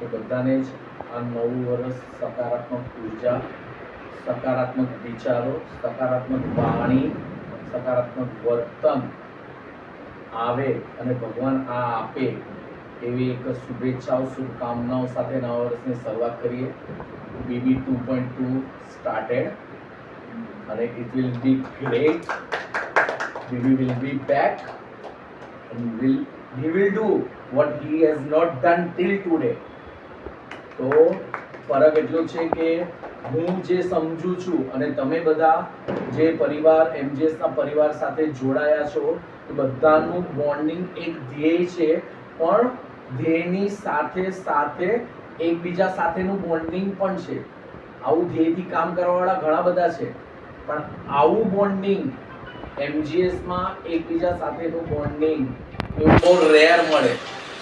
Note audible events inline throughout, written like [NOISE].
કે બધાને જ આ નવું વર્ષ સકારાત્મક ઊર્જા, સકારાત્મક વિચારો, સકારાત્મક વાણી, સકારાત્મક વર્તન આવે અને ભગવાન આ આપે એવી એક શુભેચ્છાઓ, શુભકામનાઓ સાથે નવા વર્ષની શરૂઆત કરીએ. BB two point two started અને it will be great BB will be back will he will do what he has not done till today તો ફરક એટલો છે કે હું જે સમજુ છું અને તમે બધા જે પરિવાર એમજીએસના પરિવાર સાથે જોડાયા છો, એ બધાનું બોન્ડિંગ એક ધ્યેય છે. પણ ધ્યેયની સાથે સાથે એકબીજા સાથેનું બોન્ડિંગ પણ છે. આવું ધ્યેયથી કામ કરવાવાળા ઘણા બધા છે. પણ આવું બોન્ડિંગ એમજીએસમાં એકબીજા સાથેનું બોન્ડિંગ એવું બહુ રેર મળે.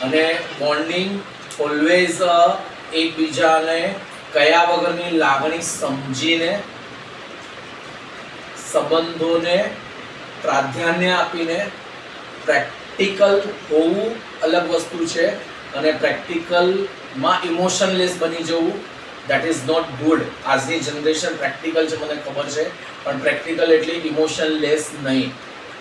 અને બોન્ડિંગ ઓલવેઝ એકબીજાને કયા વગરની લાગણી સમજીને, સંબંધોને પ્રાધાન્ય આપીને પ્રેક્ટિકલ હોવું અલગ વસ્તુ છે અને પ્રેક્ટિકલમાં ઇમોશનલેસ બની જવું દેટ ઇઝ નોટ ગુડ આજની જનરેશન પ્રેક્ટિકલ છે, મને ખબર છે, પણ પ્રેક્ટિકલ એટલે ઇમોશનલેસ નહીં.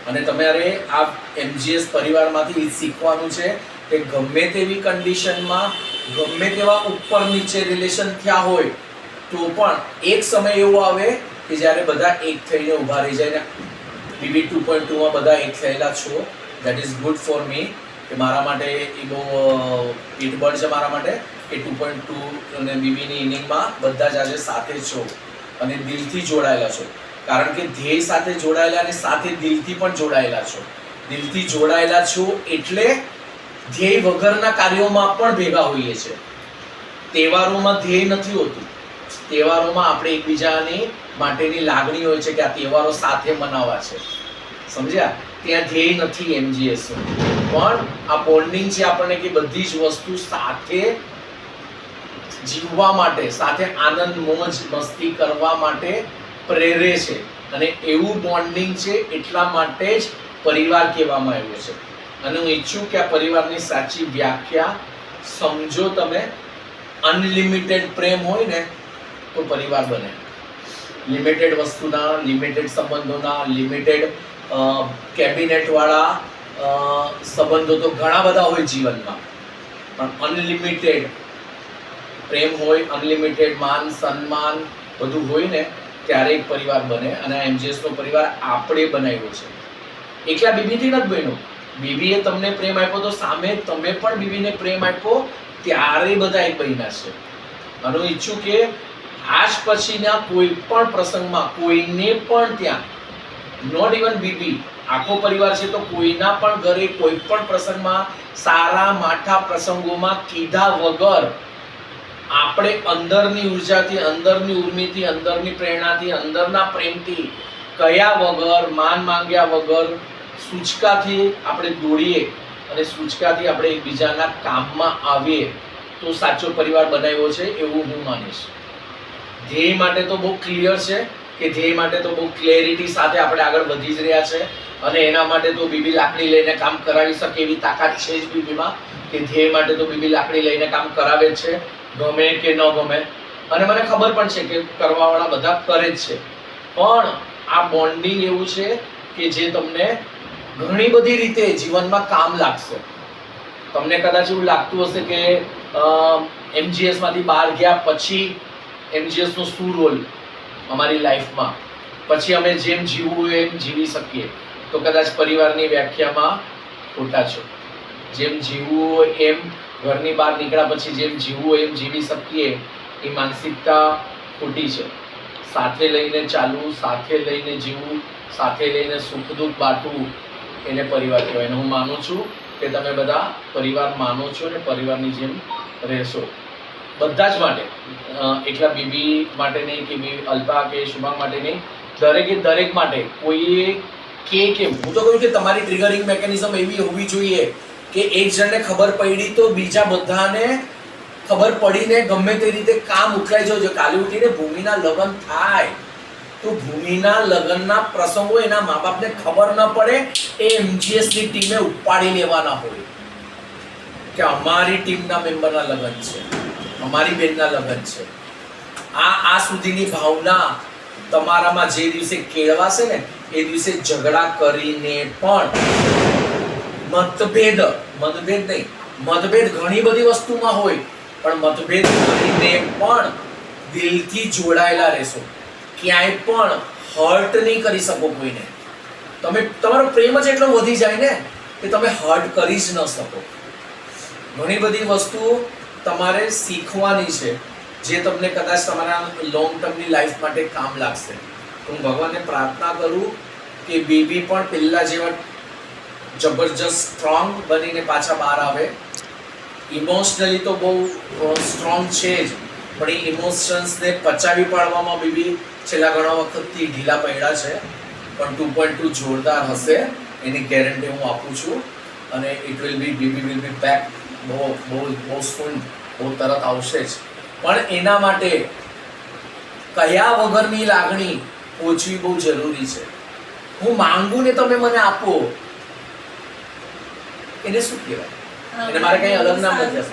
અને તમારે આ એમજીએસ પરિવારમાંથી શીખવાનું છે કે ગમે તેવી કન્ડિશનમાં ગમે તેવા ઉપર નીચે રિલેશન થયા હોય, તો પણ એક સમય એવો આવે કે જ્યારે બધા એક થઈને ઊભા રહી જાય ને બીબી ટુ પોઈન્ટ ટુમાં બધા એક થયેલા છો. That is good for me કે મારા માટે એ બહુ પીઠબળ છે મારા માટે કે ટુ પોઈન્ટ ટુ અને બીબીની ઇનિંગમાં બધા જ આજે સાથે છો અને દિલથી જોડાયેલા છો. કારણ કે ધ્યેય સાથે જોડાયેલા અને સાથે દિલથી પણ જોડાયેલા છો. દિલથી જોડાયેલા છો એટલે ધ્યેય વગરના કાર્યોમાં પણ ભેગા હોઈએ છે. તહેવારોમાં ધ્યેય નથી હોતું. તહેવારોમાં આપણે એકબીજાની માટેની લાગણી હોય છે કે આ તહેવારો સાથે મનાવવા છે. સમજ્યા? ત્યાં ધ્યેય નથી એમજીએસ પણ આ બોન્ડિંગ છે આપણને કે બધી જ વસ્તુ સાથે જીવવા માટે, સાથે આનંદ, મોજ, મસ્તી કરવા માટે પ્રેરે છે. અને એવું બોન્ડિંગ છે એટલા માટે જ પરિવાર કહેવામાં આવ્યો છે. અને હું ઈચ્છું કે આ પરિવારની સાચી વ્યાખ્યા સમજો તમે. અનલિમિટેડ પ્રેમ હોય ને તો પરિવાર બને. લિમિટેડ વસ્તુના લિમિટેડ સંબંધોના લિમિટેડ કેબિનેટવાળા સંબંધો તો ઘણા બધા હોય જીવનમાં. પણ અનલિમિટેડ પ્રેમ હોય અનલિમિટેડ માન, સન્માન બધું હોય ને ત્યારે એક પરિવાર બને. અને એમજીએસનો પરિવાર આપણે બનાવ્યો છે. એકલા બીબીથી નથી બન્યો. બીબીએ તમને પ્રેમ આપ્યો તો સામે તમે પણ બીબીને પ્રેમ આપ્યો ત્યારે બધા એક બન્યા છે. અને હું ઈચ્છું કે આજ પછીના કોઈ પણ પ્રસંગમાં કોઈને પણ ત્યાં નોટ ઇવન બીબી, આખો પરિવાર છે તો કોઈના પણ ઘરે કોઈ પણ પ્રસંગમાં સારા માઠા પ્રસંગોમાં કીધા વગર આપણે અંદરની ઉર્જાથી, અંદરની ઉર્મિથી, અંદરની પ્રેરણાથી, અંદરના પ્રેમથી કયા વગર, માન માંગ્યા વગર સૂચકાથી આપણે દોડીએ અને સૂચકાથી આપણે એકબીજાના કામમાં આવીએ તો સાચો પરિવાર બનાવ્યો છે એવું હું માનીશ. ધ્યેય માટે તો બહુ ક્લિયર છે કે ધ્યેય માટે તો બહુ ક્લેરિટી સાથે આપણે આગળ વધી જ રહ્યા છે અને એના માટે તો બીબી લાકડી લઈને કામ કરાવી શકે એવી તાકાત છે જ બીબીમાં કે ધ્યેય માટે તો બીબી લાકડી લઈને કામ કરાવે છે, ગમે કે ન ગમે. અને મને ખબર પણ છે કે કરવાવાળા બધા કરે જ છે. પણ આ બોન્ડિંગ એવું છે કે જે તમને ઘણી બધી રીતે જીવનમાં કામ લાગશે. તમને કદાચ એવું લાગતું હશે કે એમજીએસમાંથી બહાર ગયા પછી એમજીએસનો શું રોલ અમારી લાઈફમાં પછી અમે જેમ જીવવું હોય એમ જીવી શકીએ. તો કદાચ પરિવારની વ્યાખ્યામાં ખોટા છો. જેમ જીવવું હોય એમ ઘરની બહાર નીકળ્યા પછી જેમ જીવવું હોય એમ જીવી શકીએ, એ માનસિકતા ખોટી છે. સાથે લઈને ચાલવું, સાથે લઈને જીવવું, સાથે લઈને સુખ દુઃખ બાટવું એને પરિવાર કહેવાય. અને હું માનું છું કે તમે બધા પરિવાર માનો છો અને પરિવારની જેમ રહેશો. બધા જ માટે. એટલા બીબી માટે નહીં કે બી અલ્પા કે શુભાંગ માટે નહીં. દરેકે દરેક માટે. કોઈએ કે કેમ? હું તો કહું કે તમારી ટ્રિગરિંગ મેકેનિઝમ એવી હોવી જોઈએ કે એક જણને ખબર પડી તો બીજા બધાને ખબર પડીને ગમે તે રીતે કામ ઉકલાઈ જવું જોઈએ. કાલે ઉઠીને ભૂમિના લગ્ન થાય. તો ભૂમિના લગ્નના પ્રસંગો એના મા બાપને ખબર ન પડે. એ એમજીએસની ટીમે ઉપાડી લેવાના હોય કે અમારી ટીમના મેમ્બરના લગ્ન છે, અમારી બેનના લગ્ન છે. આ આ સુધીની ભાવના તમારામાં જે દિવસે કેળવાશે ને, એ દિવસે ઝઘડા કરીને પણ મતભેદ મતભેદ નહીં, મતભેદ ઘણી બધી વસ્તુમાં હોય, પણ મતભેદ કરીને પણ દિલથી જોડાયેલા રહેશો. ક્યાંય પણ હર્ટ નહીં કરી શકો કોઈને. તમે તમારો પ્રેમ જ એટલો વધી જાય ને કે તમે હર્ટ કરી જ ન શકો. ઘણી બધી વસ્તુઓ તમારે શીખવાની છે, જે તમને કદાચ તમારા લોંગ ટર્મની લાઈફ માટે કામ લાગશે. હું ભગવાનને પ્રાર્થના કરું કે બેબી પણ પહેલાં જેવા જબરજસ્ત સ્ટ્રોંગ બનીને પાછા બહાર આવે. ઇમોશનલી તો બહુ સ્ટ્રોંગ છે જ, પણ એ ઇમોશન્સને પચાવી પાડવામાં બેબી છેલ્લા ઘણા વખતથી ઢીલા પડ્યા છે. પણ ટુ પોઈન્ટ ટુ જોરદાર હશે એની ગેરંટી હું આપું છું. અને ઇટ વિલ બી બીબી વિલ બી બેક બહુ બહુ બહુ સુન બહુ તરત આવશે જ. પણ એના માટે કયા વગરની લાગણી ઓછવી બહુ જરૂરી છે? હું માંગુ ને તમે મને આપો. એને શું કહેવાય? એટલે મારે કંઈ અલગ ના નથી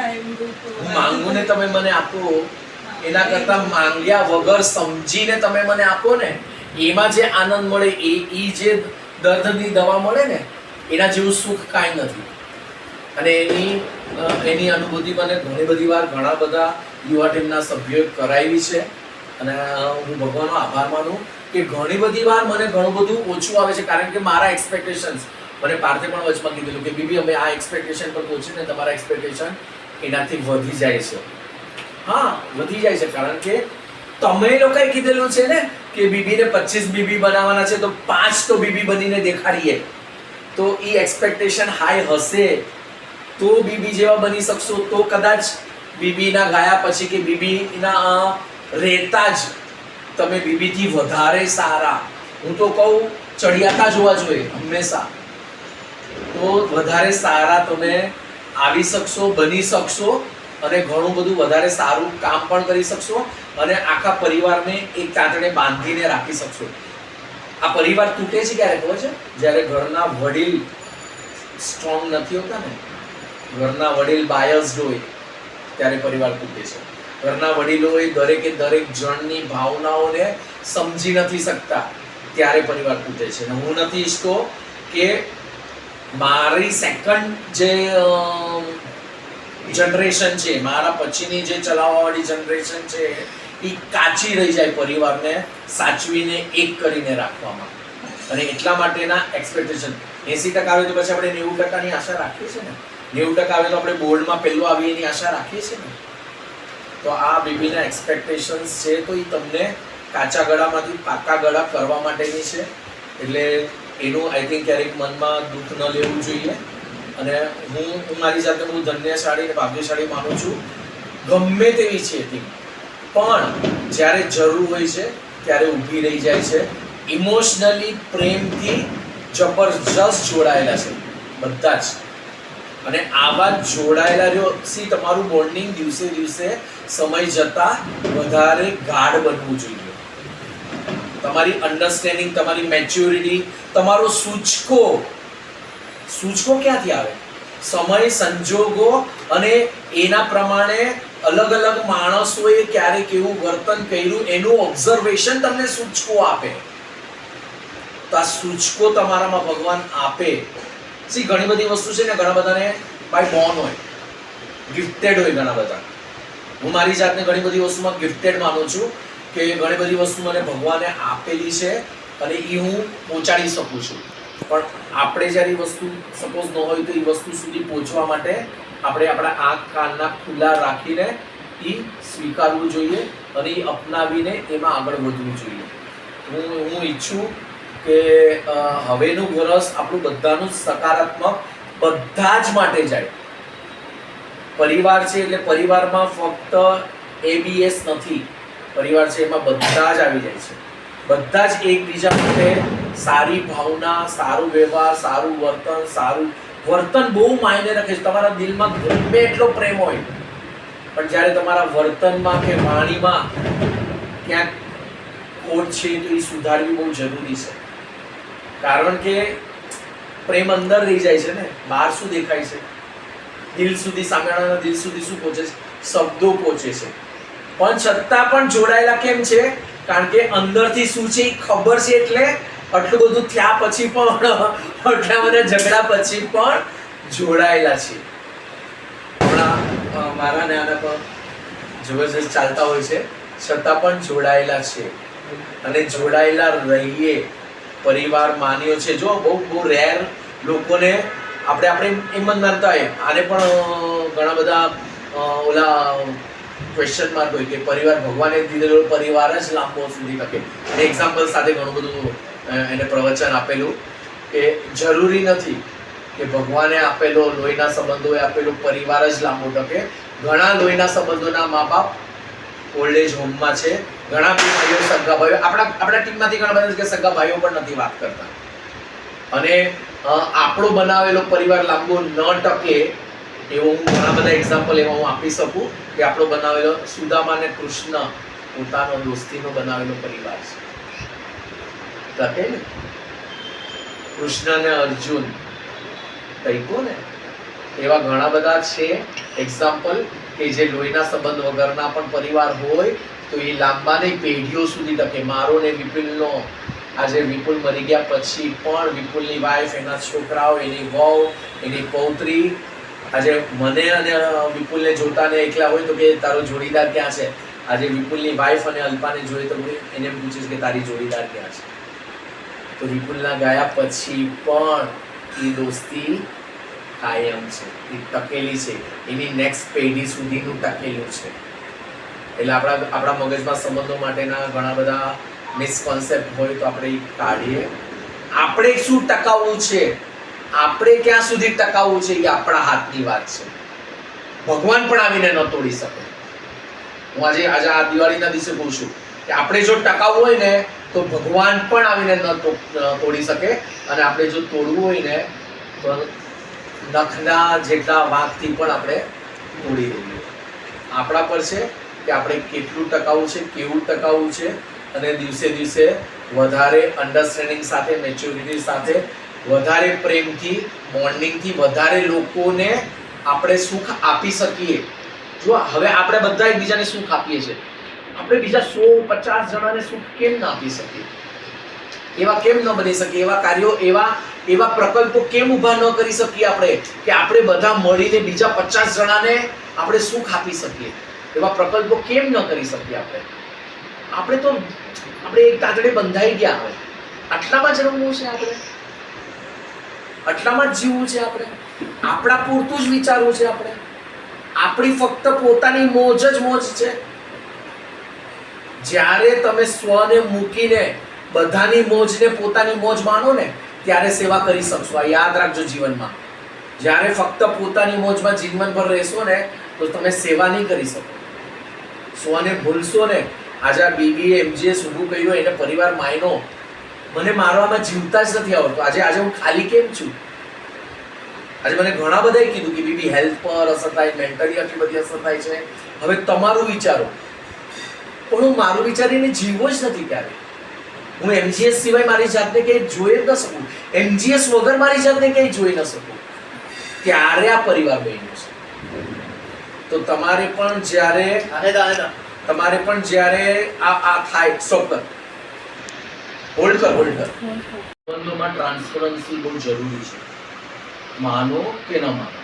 હું માંગુ ને તમે મને આપો. એના કરતા માંગ્યા વગર સમજીને તમે મને આપો ને. એમાં જે આનંદ મળે એ એ જે દર્દની દવા મળે ને, એના જેવું સુખ કાંઈ નથી. અને એની એની અનુભૂતિ મને ઘણી બધી વાર ઘણા બધા યુવા ટીમના સભ્યોએ કરાવી છે. અને હું ભગવાનનો આભાર માનું કે ઘણી બધી વાર મને ઘણું બધું ઓછું આવે છે, કારણ કે મારા એક્સપેક્ટેશન્સ મને પાર્થે પણ વચમાં કીધેલું કે, બીબી, અમે આ એક્સપેક્ટેશન પર પહોંચીને તમારા એક્સપેક્ટેશન એનાથી વધી જાય છે. હા, વધી જાય છે, કારણ કે તમે લોકોએ કીધેલું છે ને કે બીબીને પચીસ બીબી બનાવવાના છે, તો પાંચ તો બીબી બનીને દેખાડીએ. તો એ એક્સપેક્ટેશન હાઈ હશે. તો બીબી જેવા બની શકશો, તો કદાચ બીબીના ગાયા પછી કે બીબીના રહેતા જ તમે બીબીથી વધારે સારા. હું તો કહું, ચડિયાતા જોવા જોઈએ, હંમેશા. તો વધારે સારા તમે આવી શકશો, બની શકશો. અને ઘણું બધું વધારે સારું કામ પણ કરી શકશો અને આખા પરિવારને એક ચાંચડે બાંધીને રાખી શકશો. આ પરિવાર તૂટે છે ક્યારે ખબર છે? જ્યારે ઘરના વડીલ સ્ટ્રોંગ નથી હોતા ને, ઘરના વડીલ બાયસ્ડ હોય, ત્યારે પરિવાર તૂટે છે. ઘરના વડીલોએ દરેકે દરેક જણની ભાવનાઓને સમજી નથી શકતા, ત્યારે પરિવાર તૂટે છે. અને હું નથી ઈચ્છતો કે મારી સેકન્ડ જે જનરેશન છે, મારા પછીની જે ચલાવવાવાળી જનરેશન છે, એ કાચી રહી જાય પરિવારને સાચવીને એક કરીને રાખવામાં. અને એટલા માટેના એક્સપેક્ટેશન એસી ટકા આવે તો પછી આપણે નેવું ટકાની આશા રાખીએ છીએ ને? નેવું ટકા આવે તો આપણે બોર્ડમાં પહેલું આવીએ એની આશા રાખીએ છીએ ને? તો આ બેબીના એક્સપેક્ટેશન્સ છે તો એ તમને કાચા ગળામાંથી પાકા ગળા કરવા માટેની છે. એટલે એનું આઈ થિંક ક્યારેક મનમાં દુઃખ ન લેવું જોઈએ. અને હું હું મારી જાતને બહુ ધન્યશાળી અને ભાગ્યશાળી માનું છું. ગમે તેવી છે ટીમ પણ જ્યારે જરૂર હોય છે, ત્યારે ઊભી રહી જાય છે. ઇમોશનલી પ્રેમથી જબરજસ્ત જોડાયેલા છે બધા જ. અને આવા જોડાયેલા રહ્યો, સી તમારું બોન્ડિંગ દિવસે દિવસે સમય જતા વધારે ગાઢ બનવું જોઈએ. તમારી અન્ડરસ્ટેન્ડિંગ તમારી મેચ્યોરિટી તમારો સૂચકો સૂચકો ક્યાંથી આવે? સમય, સંજોગો અને એના પ્રમાણે અલગ અલગ માણસોએ ક્યારે કેવું વર્તન કર્યું, એનું ઓબ્ઝર્વેશન તમને સૂચકો આપે. તો આ સૂચકો તમારામાં ભગવાન આપે. સી, ઘણી બધી વસ્તુ છે ને ઘણા બધાને બાય બોર્ન હોય. ગિફ્ટેડ હોય ઘણા બધા. હું મારી જાતને ઘણી બધી વસ્તુમાં ગિફ્ટેડ માનું છું કે ઘણી બધી વસ્તુ મને ભગવાને આપેલી છે અને એ હું પહોંચાડી શકું છું. પણ આપણે જ્યારે એ વસ્તુ સપોઝ ન હોય તો એ વસ્તુ સુધી પહોંચવા માટે આપણે આપણા આંખ, કાનના ખુલ્લા રાખીને એ સ્વીકારવું જોઈએ અને એ અપનાવીને એમાં આગળ વધવું જોઈએ. હું હું ઈચ્છું કે હવેનું વરસ આપણું બધાનું સકારાત્મક બધા જ માટે જાય. પરિવાર છે એટલે પરિવારમાં ફક્ત એબીએસ નથી. પરિવાર છે એમાં બધા જ આવી જાય છે. બધા જ એકબીજા માટે સારી ભાવના, સારું વ્યવહાર, સારું વર્તન સારું વર્તન બહુ માયને રાખે છે. તમારા દિલમાં ગમે એટલો પ્રેમ હોય, પણ જ્યારે તમારા વર્તનમાં કે વાણીમાં ક્યાંક ખોટ છે તો એ સુધારવી બહુ જરૂરી છે. કારણ કે પ્રેમ અંદર રહી જાય છે ને, બહાર શું દેખાય છે? દિલ સુધી સામેવાળાના દિલ સુધી શું પહોંચે છે? શબ્દો પહોંચે છે. પણ છતાં પણ જોડાયેલા કેમ છે? કારણ કે અંદરથી શું છે ખબર છે એટલે આટલું બધું થયા પછી પણ, [LAUGHS] આટલા બધા ઝઘડા પછી પણ જોડાયેલા છે. હમણાં મારા ને આના પણ જબરજસ્ત ચાલતા હોય છે. છતાં પણ જોડાયેલા છે. અને જોડાયેલા રહીએ. પરિવાર માન્યો છે. જો, બહુ બહુ રેર લોકોને આપણે આપણે એમ જ માનતા હોય આને પણ ઘણા બધા ઓલા ક્વેશ્ચન માર્ક હોય કે પરિવાર, ભગવાને દીધેલો પરિવાર જ લાંબો સુધી ટકે. અને એક્ઝામ્પલ સાથે ઘણું બધું એને પ્રવચન આપેલું કે જરૂરી નથી કે ભગવાને આપેલો લોહીના સંબંધોએ આપેલો પરિવાર જ લાંબો ટકે. ઘણા લોહીના સંબંધોના મા બાપ ઓલ્ડ એજ હોમમાં છે. ઘણા ભાઈઓ સગા ભાઈઓ આપણા આપણા ટીમમાંથી ઘણા બધા કે સગા ભાઈઓ પણ નથી વાત કરતા. અને આપણો બનાવેલો પરિવાર લાંબો ન ટકે એવો હું ઘણા બધા એક્ઝામ્પલ એવા હું આપી શકું કે આપણો બનાવેલો સુદામા અને કૃષ્ણ પોતાનો દોસ્તીનો બનાવેલો પરિવાર છે. ટકે ને? કૃષ્ણ અને અર્જુન તૈકો ને? એવા ઘણા બધા છે એક્ઝામ્પલ કે જે લોહીના સંબંધ વગરના પણ પરિવાર હોય તો એ લાંબાની પેઢીઓ સુધી ટકે. મારો ને વિપુલનો, આજે વિપુલ મરી ગયા પછી પણ વિપુલની વાઈફ એના છોકરાઓ, એની વહુ, એની પૌત્રી આજે મને અને વિપુલને જોતા ને એકલા હોય તો કે તારો જોડીદાર ક્યાં છે? આજે વિપુલની વાઈફ અને અલ્પાને જોઈએ તો હું એને પૂછીશ કે તારી જોડીદાર ક્યાં છે? તો વિપુલના ગયા પછી પણ એ દોસ્તી કાયમ છે. એ ટકેલી છે. એની નેક્સ્ટ પેઢી સુધીનું ટકેલું છે. એટલે આપણા આપણા મગજમાં સંબંધો માટેના ઘણા બધા મિસકોન્સેપ્ટ હોય તો આપણે કાઢીએ. આપણે શું ટકાવવું છે? આપણે ક્યાં સુધી ટકાવવું છે એ આપણા હાથની વાત છે. ભગવાન પણ આવીને ન તોડી શકે. હું આજે આજે આ દિવાળીના દિવસે કહું છું કે આપણે જો ટકાવવું હોય ને, તો ભગવાન પણ આવીને ન તોડી શકે. અને આપણે જો તોડવું હોય ને, તો નખના જેટલા વાંકથી પણ આપણે તોડી દઈએ. આપણા પર છે કે આપણે કેટલું ટકાવવું છે, કેવું ટકાવવું છે, અને દિવસે દિવસે વધારે અન્ડરસ્ટેન્ડિંગ સાથે મેચ્યોરિટી સાથે વધારે પ્રેમથી બોન્ડિંગથી વધારે લોકોને આપણે સુખ આપી શકીએ. જો હવે આપણે બધા એકબીજાને સુખ આપીએ છીએ, આપણે બીજા સો પચાસ જણાને સુખ કેમ ના આપી શકીએ? એવા કેમ ન બની શકીએ? એવા કાર્યો, એવા એવા પ્રકલ્પો કેમ ઊભા ન કરી શકીએ આપણે કે આપણે બધા મળીને બીજા પચાસ જણાને આપણે સુખ આપી શકીએ? એવા પ્રકલ્પો કેમ ન કરી શકીએ આપણે? આપણે તો, આપણે એક તાતડે બંધાઈ ગયા હવે આટલામાં જ રમવું છે આપણે? આટલામાં જ જીવવું છે આપણે? આપણા પૂરતું જ વિચારવું છે આપણે? આપણી ફક્ત પોતાની મોજ જ મોજ છે. જ્યારે તમે સ્વને મૂકીને બધાની મોજને પોતાની મોજ માનો ને, ત્યારે સેવા કરી શકશો. આ યાદ રાખજો જીવનમાં. જ્યારે ફક્ત પોતાની મોજમાં જીવનભર રહેશો ને, તો તમે સેવા નહીં કરી શકો. સ્વને ભૂલશો ને. આજે આ બીબીએ એમજીએસ ઊભું કર્યું એને પરિવાર માયનો. મને મારવામાં જીવતા જ નથી આવડતું. આજે આજે હું ખાલી કેમ છું? આજે મને ઘણા બધાએ કીધું કે બીબી હેલ્થ પર અસર થાય મેન્ટલી આટલી બધી અસર થાય છે. હવે તમારું વિચારો. પણ હું મારું વિચારીને જીવવો જ નથી ત્યારે હું એમજીએસ સિવાય મારી જાતને ક્યાંય જોઈ ન શકું. એમજીએસ વગર મારી જાતને ક્યાંય જોઈ ન શકું. ત્યારે આ પરિવાર બન્યો છે. તો તમારે પણ જ્યારે તમારે પણ જ્યારે આ આ થાય સ્ટોપ હોલ્ડ કર હોલ્ડ કર. સંબંધોમાં ટ્રાન્સપરન્સી બહુ જરૂરી છે. માનો કે ન માનો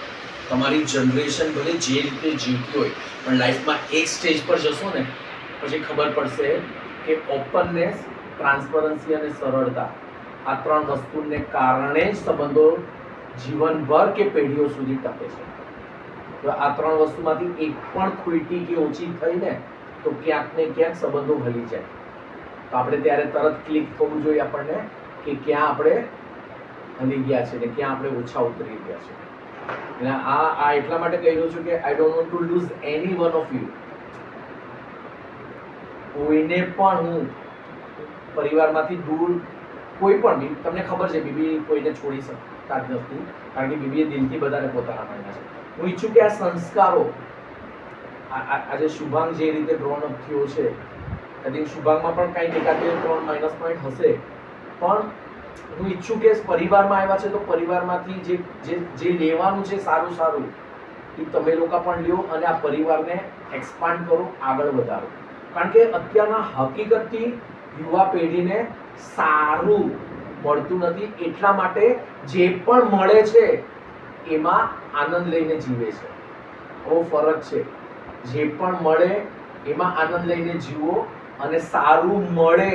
તમારી જનરેશન ભલે જે રીતે જીવતી હોય પણ લાઈફમાં એક સ્ટેજ પર જશો ને પછી ખબર પડશે કે ઓપનનેસ ટ્રાન્સપરન્સી અને સરળતા આ ત્રણ વસ્તુને કારણે જ સંબંધો જીવનભર કે પેઢીઓ સુધી ટકે છે. તો આ ત્રણ વસ્તુમાંથી એક પણ ખૂટી કે ઓછી થઈ ને તો ક્યાંક ને ક્યાંક સંબંધો હલી જાય. તો આપણે ત્યારે તરત ક્લિક થવું જોઈએ આપણને કે ક્યાં આપણે હલી ગયા છે ને ક્યાં આપણે ઓછા ઉતરી ગયા છે. અને આ આ એટલા માટે કહી રહ્યો છું કે I don't want to lose anyone of you કોઈને પણ હું પરિવારમાંથી દૂર કોઈ પણ તમને ખબર છે બીબી કોઈને છોડી શકતા જ નથી, કારણ કે બીબીએ દિલથી બધાને પોતાના માન્યા છે. હું ઈચ્છું કે આ સંસ્કારો આજે શુભાંગ જે રીતે ગ્રોન અપ થયો છે થિંક શુભાંગમાં પણ કાંઈ દેખાતી ત્રણ માઇનસ પોઈન્ટ હશે. પણ હું ઈચ્છું કે પરિવારમાં આવ્યા છે તો પરિવારમાંથી જે જે જે લેવાનું છે સારું સારું, એ તમે લોકો પણ લ્યો અને આ પરિવારને એક્સપાન્ડ કરો, આગળ વધારો. કારણ કે અત્યારના હકીકતથી યુવા પેઢીને સારું મળતું નથી. એટલા માટે જે પણ મળે છે, એમાં આનંદ લઈને જીવે છે. બહુ ફરક છે. જે પણ મળે, એમાં આનંદ લઈને જીવો. અને સારું મળે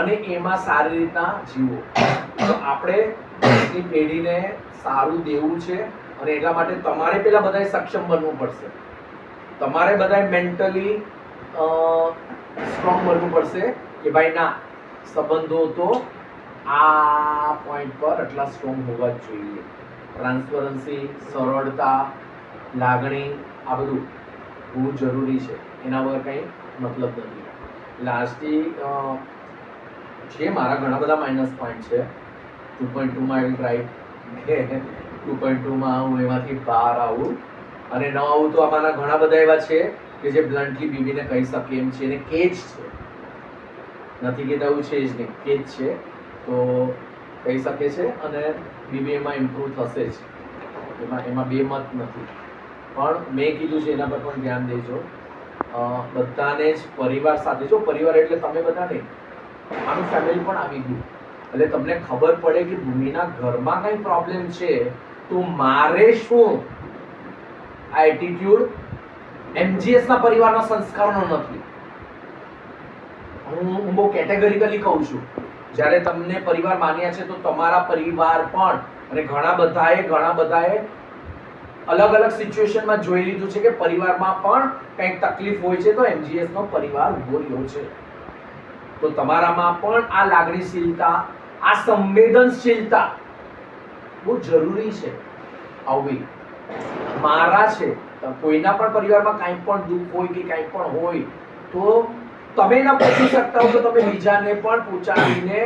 અને એમાં સારી રીતના જીવો. તો આપણે આજની પેઢીને સારું દેવું છે અને એટલા માટે તમારે પેલા બધાએ સક્ષમ બનવું પડશે. તમારે બધાએ મેન્ટલી સ્ટ્રોંગ બનવું પડશે કે ભાઈ ના, સંબંધો તો આ પોઈન્ટ પર આટલા સ્ટ્રોંગ હોવા જ જોઈએ. ટ્રાન્સપરન્સી સરળતા, લાગણી, આ બધું બહુ જરૂરી છે. એના વગર કંઈ મતલબ નથી. એટલે છે મારા ઘણા બધા માઇનસ પોઈન્ટ છે ટુ પોઈન્ટ ટુમાં આઈ ટ્રાય કે ટુ પોઈન્ટ ટુમાં હું એમાંથી બહાર આવું. અને ન આવું તો આમાંના ઘણા બધા એવા છે કે જે બ્લન્ટલી બીબીને કહી શકે એમ છે અને કે જ છે. નથી કહેતા એવું છે જ નહીં, કે જ છે. તો કહી શકે છે અને બીબી એમાં ઇમ્પ્રૂવ થશે જ. એમાં એમાં બે મત નથી. પણ મેં કીધું છે એના પર પણ ધ્યાન દેજો. બધાને જ પરિવાર સાથે. જો પરિવાર એટલે તમે બધા નહીં આનું ફેમિલી પણ આવી ગયું. એટલે તમને ખબર પડે કે ભૂમિના ઘરમાં કંઈ પ્રોબ્લેમ છે, તો મારે શું? આ એટીટ્યુડ એમજીએસના પરિવારના સંસ્કારનો નથી. હું હું બહુ કેટેગરીકલી કહું છું. જ્યારે તમને પરિવાર માન્યા છે, તો તમારા પરિવાર પણ, અને ઘણા બધાએ ઘણા બધાએ અલગ અલગ સિચ્યુએશનમાં જોઈ લીધું છે કે પરિવારમાં પણ કંઈક તકલીફ હોય છે તો એમજીએસનો પરિવાર ઊભો રહ્યો છે. તો તમારામાં પણ આ લાગણીશીલતા, આ સંવેદનશીલતા બહુ જરૂરી છે. આવવી મારા છે કોઈના પણ પરિવારમાં કાંઈ પણ દુઃખ હોય કે કાંઈ પણ હોય, તો તમે ના પૂછી શકતા હો તો તમે બીજાને પણ પૂછાવીને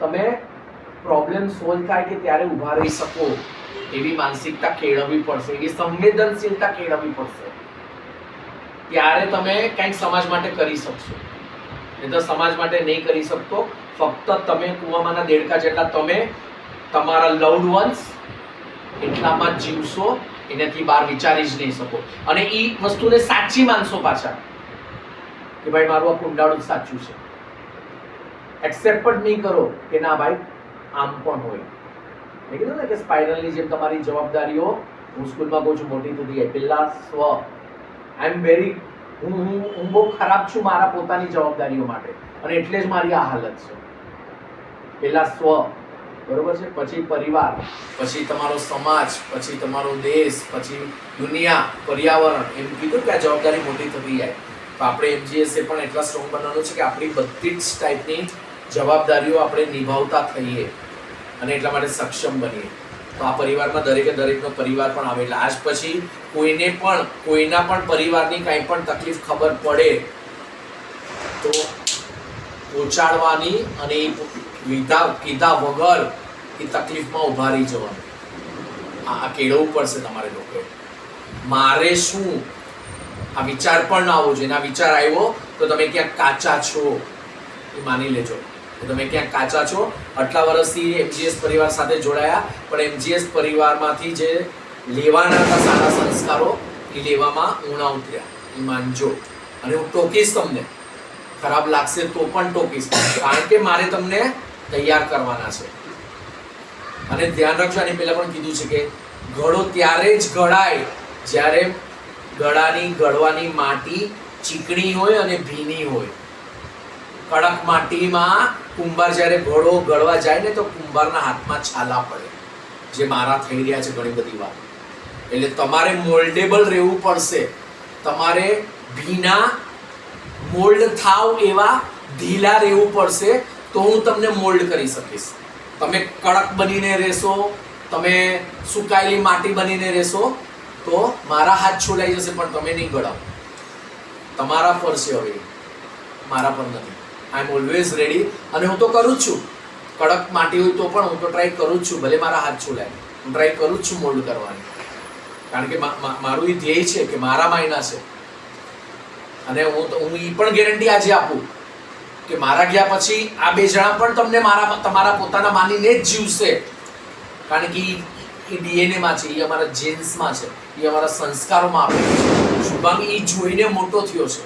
તમે પ્રોબ્લેમ સોલ્વ થાય કે ત્યારે ઊભા રહી શકો. એવી માનસિકતા કેળવવી પડશે, એવી સંવેદનશીલતા કેળવવી પડશે. ત્યારે તમે કંઈક સમાજ માટે કરી શકશો. નહીં તો સમાજ માટે નહીં કરી શકતો. ફક્ત તમે કુવામાંના દેડકા જેટલા તમે તમારા લવડ વન્સ એટલામાં જીવશો, એનાથી બહાર વિચારી જ નહીં શકો. અને એ વસ્તુને સાચી માનશો પાછા કે ભાઈ મારું આ કુંડાળું સાચું છે. એક્સેપ્ટ નહીં કરો કે ના ભાઈ, આમ પણ હોય. મેં કીધું ને કે સ્પાઇરલની જેમ તમારી જવાબદારીઓ, હું સ્કૂલમાં કહું છું, મોટી થતી પહેલા સ્વ. આઈ એમ વેરી હું હું હું બહુ ખરાબ છું મારા પોતાની જવાબદારીઓ માટે. અને એટલે જ મારી આ હાલત છે. પહેલા સ્વ, બરોબર છે? પછી પરિવાર, પછી તમારો સમાજ, પછી તમારો દેશ, પછી દુનિયા, પર્યાવરણ. એમ કીધું કે આ જવાબદારી મોટી થતી જાય. તો આપણે એમજીએસએ પણ એટલા સ્ટ્રોંગ બનાવવાનું છે કે આપણી બધી જ ટાઈપની જવાબદારીઓ આપણે નિભાવતા થઈએ. અને એટલા માટે સક્ષમ બનીએ. તો આ પરિવારમાં દરેકે દરેકનો પરિવાર પણ આવે એટલે આજ પછી કોઈને પણ, કોઈના પણ પરિવારની કાંઈ પણ તકલીફ ખબર પડે તો પહોંચાડવાની અને એ લીધા કીધા વગર એ તકલીફમાં ઊભા રહી જવાનું. આ કેળવવું પડશે તમારે લોકોએ. મારે શું? આ વિચાર પણ ના આવવો જોઈએ. આ વિચાર આવ્યો તો તમે ક્યાંક કાચા છો, એ માની લેજો. કે તમે ક્યાંક કાચા છો? આટલા વર્ષથી એમજીએસ પરિવાર સાથે જોડાયા, પણ એમજીએસ પરિવારમાંથી જે લેવાના હતા સારા સંસ્કારો, એ લેવામાં ઊણા ઉતર્યા એ માનજો. અને હું ટોકીશ તમને. ખરાબ લાગશે તો પણ ટોકીશ. કારણ કે મારે તમને તૈયાર કરવાના છે. અને ધ્યાન રાખજો, આની પહેલાં પણ કીધું છે કે ઘડો ત્યારે જ ઘડાય જ્યારે ગળાની ગળવાની માટી ચીકણી હોય અને ભીની હોય. કડક માટીમાં કુંભાર જ્યારે ઘોડો ગળવા જાય ને તો કુંભારના હાથમાં છાલા પડે. જે મારા થઈ રહ્યા છે ઘણી બધી વાર. એટલે તમારે મોલ્ડેબલ રહેવું પડશે. તમારે ભીના મોલ્ડ થાવ એવા ઢીલા રહેવું પડશે તો હું તમને મોલ્ડ કરી શકીશ. તમે કડક બનીને રહેશો, તમે સુકાયેલી માટી બનીને રહેશો તો મારા હાથ છોડાઈ જશે, પણ તમે નહીં ગળાવો. તમારા પર છે હવે. મારા પર નથી. આઈ એમ ઓલવેઝ રેડી અને હું તો કરું જ છું. કડક માટી હોય તો પણ હું તો ટ્રાય કરું જ છું, ભલે મારા હાથ છોડાય હું ટ્રાય કરું જ છું મોલ્ડ કરવાની. કારણ કે મારું એ ધ્યેય છે કે મારા માયના છે. અને હું તો, હું એ પણ ગેરંટી આજે આપું કે મારા ગયા પછી આ બે જણા પણ તમને મારા, તમારા પોતાના માનીને જ જીવશે. કારણ કે એ ડીએનએમાં છે એ અમારા જીન્સમાં છે એ અમારા સંસ્કારોમાં આપેલું છે. શુભાંગ એ જોઈને મોટો થયો છે.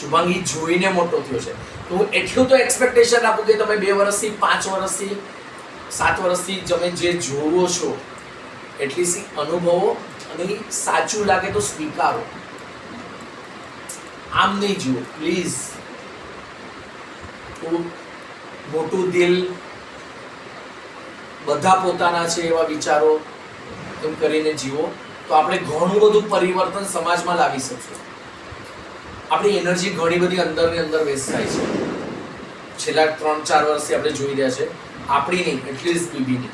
શુભાંગ જોઈને મોટો થયો છે. તો હું એટલું તો એક્સપેક્ટેશન આપું કે તમે બે વર્ષથી, પાંચ વર્ષથી, સાત વર્ષથી તમે જે જોવો છો એટલી અનુભવો અને સાચું લાગે તો સ્વીકારો. આમ નહીં જુઓ પ્લીઝ મોટું દિલ બધા પોતાના છે એવા વિચારો એમ કરીને જીવો. તો આપણે ઘણું બધું પરિવર્તન સમાજમાં લાવી શકશું. આપણી એનર્જી ઘણી બધી અંદર ને અંદર વેસ્ટ થાય છે. છેલ્લા ત્રણ, ચાર વર્ષથી આપણે જોઈ રહ્યા છે, આપણી નહીં એટલીસ્ટ બીબીની.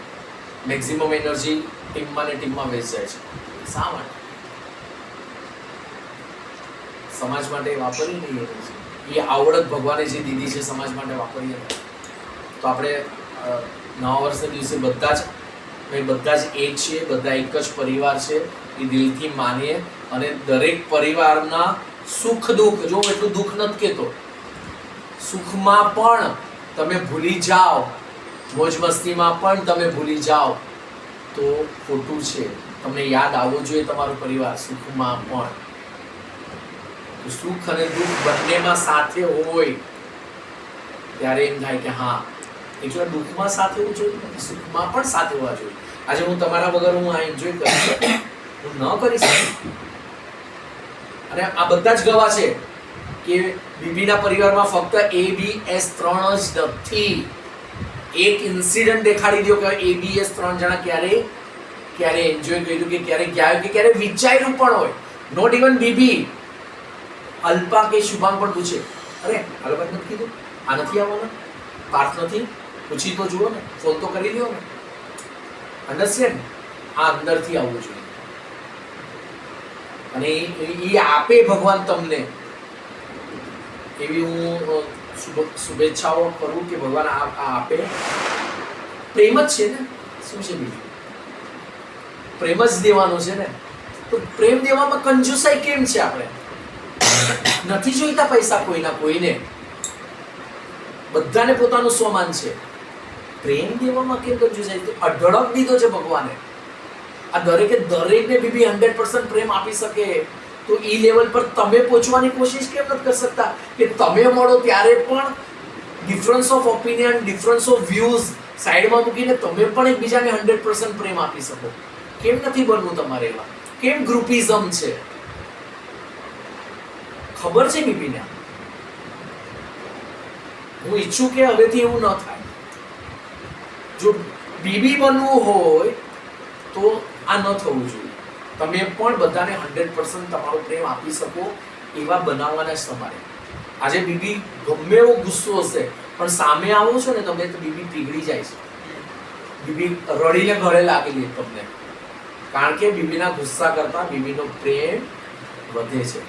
મેક્સિમમ એનર્જી ટીમમાં ને ટીમમાં વેસ્ટ જાય છે. શા માટે? સમાજ માટે વાપરીએ નહીં એનર્જી એ આવડત ભગવાને જે દીધી છે સમાજ માટે વાપરીએ તો આપણે નવા વર્ષના દિવસે બધા જ બધા જ એક છીએ, બધા એક જ પરિવાર છે. એ દિલથી માનીએ અને દરેક પરિવારના સુખ દુઃખ, જો એટલું દુઃખ નથી કહેતો સુખમાં પણ તમે ભૂલી જાઓ, મોજ મસ્તીમાં પણ તમે ભૂલી જાઓ, તો ખોટું છે. તમને યાદ આવવું જોઈએ તમારો પરિવાર સુખમાં પણ. સુખ અને દુઃખ બંનેમાં સાથે હોય, ત્યારે એમ થાય કે હા એકલા દુઃખમાં સાથે હોવું જોઈએ સુખમાં પણ સાથે હોવા જોઈએ. આજે હું તમારા વગર હું આ એન્જોય કરી શકું. હું ન કરી શકું. અને આ બધા જ ગવાહ છે કે બીબીના પરિવારમાં ફક્ત એ બી એસ ત્રણ જ નથી. એક ઇન્સિડન્ટ દેખાડી દો કે એ બી એસ ત્રણ જણા ક્યારે ક્યારે એન્જોય કર્યું કે ક્યારે ગયા કે ક્યારે વિચાર્યું પણ હોય. નોટ ઇવન બીબી અલ્પા કે શુભાંગ પણ પૂછે, અરે અલ્પા નથી કીધું? આ નથી આવવાનો? પાર્થ નથી? પૂછી તો જુઓ ને ફોન તો કરી લ્યો ને. અંડરસ્ટેન્ડ આ અંદરથી આવવું જોઈએ. અને એ- આપે ભગવાન તમને. એવી હું શુભેચ્છાઓ કરું કે ભગવાન આ આપે. પ્રેમ જ છે ને? શું છે બીજું? પ્રેમ જ દેવાનો છે ને? તો પ્રેમ દેવામાં કંજુસાઈ કેમ છે આપણે? નથી જોઈતા પૈસા કોઈના કોઈને. બધાને પોતાનું સ્વમાન છે. પ્રેમ દેવામાં કેમ કંજુસાઈ? અઢળક દીધો છે ભગવાને. આ દરેકે દરેકને બીબી હંડ્રેડ પર્સન્ટ પ્રેમ આપી શકે. તો એ લેવલ પર તમે પહોંચવાની કોશિશ કેમ નથી કરી શકતા? કે તમે મળો ત્યારે પણ difference of opinion difference of views સાઈડમાં મૂકીને તમે પણ એકબીજાને હંડ્રેડ પર્સન્ટ પ્રેમ આપી શકો. કેમ નથી બનવું તમારે એવા? કેમ ગ્રુપિઝમ છે? ખબર છે બીબીને? હું ઈચ્છું કે હવેથી એવું ન થાય. જો બીબી બનવું હોય તો આ ન થવું જોઈએ. તમે પણ બધાને હંડ્રેડ પર્સન્ટ તમારો પ્રેમ આપી શકો એવા બનાવવાના જ તમારે. આજે બીબી ગમે એવો ગુસ્સો હશે, પણ સામે આવો છો ને તમે તો બીબી પીગળી જાય છે. બીબી રડીને ગળે લાગેલી તમને. કારણ કે બીબીના ગુસ્સા કરતા બીબીનો પ્રેમ વધે છે.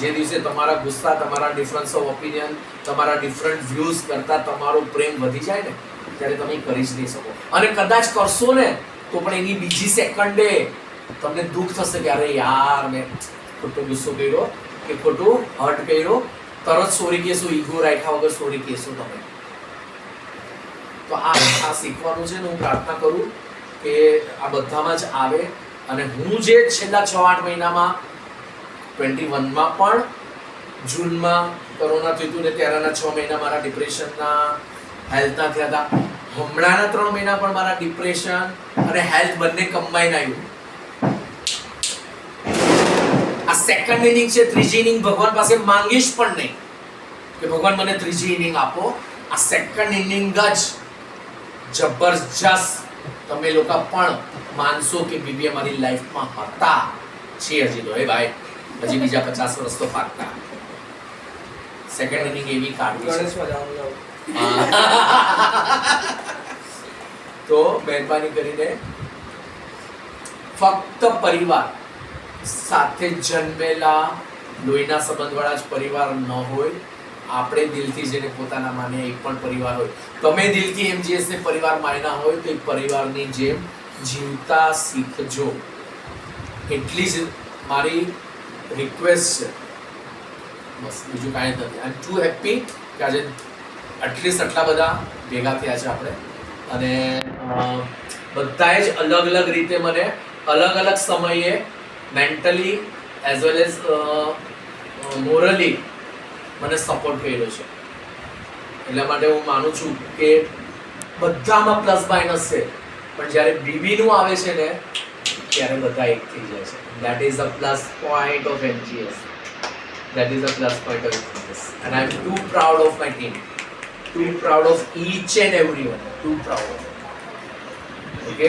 જે દિવસે તમારા ગુસ્સા, તમારા ડિફરન્સ ઓફ ઓપિનિયન તમારા ડિફરન્ટ વ્યૂઝ કરતા તમારો પ્રેમ વધી જાય ને, ત્યારે તમે કરી જ નહીં શકો. અને કદાચ કરશો ને તો પણ એની બીજી સેકન્ડે તમને દુઃખ થશે કે અરે યાર, મેં ખોટો ગુસ્સો કર્યો કે ખોટું હર્ટ કર્યો. તરત સોરી કહેશો ઈગો રાખ્યા વગર સોરી કહેશો તમે. તો આ આ શીખવાનું છે ને હું પ્રાર્થના કરું કે આ બધામાં જ આવે. અને હું જે છેલ્લા છ આઠ મહિનામાં ટ્વેન્ટી વનમાં પણ જૂનમાં કોરોના થયું હતું ને ત્યારના છ મહિના મારા ડિપ્રેશનના હેલ્થના થયા હતા. હમણાંના ત્રણ મહિના પણ મારા ડિપ્રેશન અને હેલ્થ બંને કમ્બાઈન આવ્યું. આ સેકન્ડ ઇનિંગ છે, ત્રીજી ઇનિંગ ભગવાન પાસે માંગીશ પણ નહીં. કે ભગવાન મને ત્રીજી ઇનિંગ આપો. આ સેકન્ડ ઇનિંગ જ જબરજસ્ત તમે લોકો પણ માનશો કે બીબી અમારી લાઈફમાં હતા. છે હજી તો, એ ભાઈ. હજી બીજા પચાસ વર્ષ તો પાકતા સેકન્ડ ઇનિંગ એવી કાઢવી તો મહેરબાની કરીને ફક્ત પરિવાર સાથે જન્મેલા લોહીના સંબંધવાળા જ પરિવાર ન હોય. આપણે દિલથી જેને પોતાના માને એક પણ પરિવાર હોય. તમે દિલથી એમજીએસ પરિવાર માન્યા હોય તો એ પરિવારની જેમ જીવતા શીખજો. એટલી જ મારી રિક્વેસ્ટ છે. બસ, બીજું કાંઈ નથી. આઈ એમ ટુ હેપી કે આજે એટલીસ્ટ આટલા બધા ભેગા થયા છે આપણે. અને બધાએ જ અલગ અલગ રીતે મને અલગ અલગ સમયે મેન્ટલી એઝ વેલ એઝ મોરલી મને સપોર્ટ કર્યો છે. એટલા માટે હું માનું છું કે બધામાં પ્લસ માઇનસ છે. પણ જ્યારે બીબીનું આવે છે ને, ત્યારે બધા એક થઈ જાય છે. That is a plus point of NGS that is a plus point of NGS and I am too proud of my team too proud of each and everyone. Too proud okay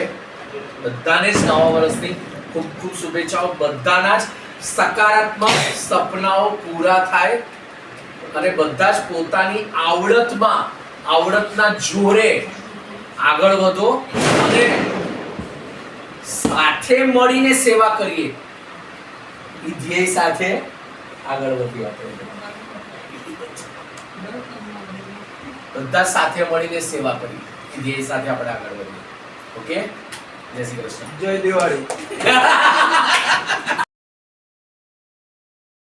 બધાને જ નવા વર્ષની ખૂબ ખૂબ શુભેચ્છાઓ. બધાના જ સકારાત્મક સપનાઓ પૂરા થાય અને બધા જ પોતાની આવડતમાં, આવડતના જોરે આગળ વધો અને સાથે મળીને સેવા કરીએ. એ ધ્યેય સાથે આગળ વધીએ આપણે. બધા સાથે મળીને સેવા કરી. એ ધ્યેય સાથે આપણે આગળ વધીએ. ઓકે? જય શ્રી કૃષ્ણ. જય દિવાળી. [LAUGHS]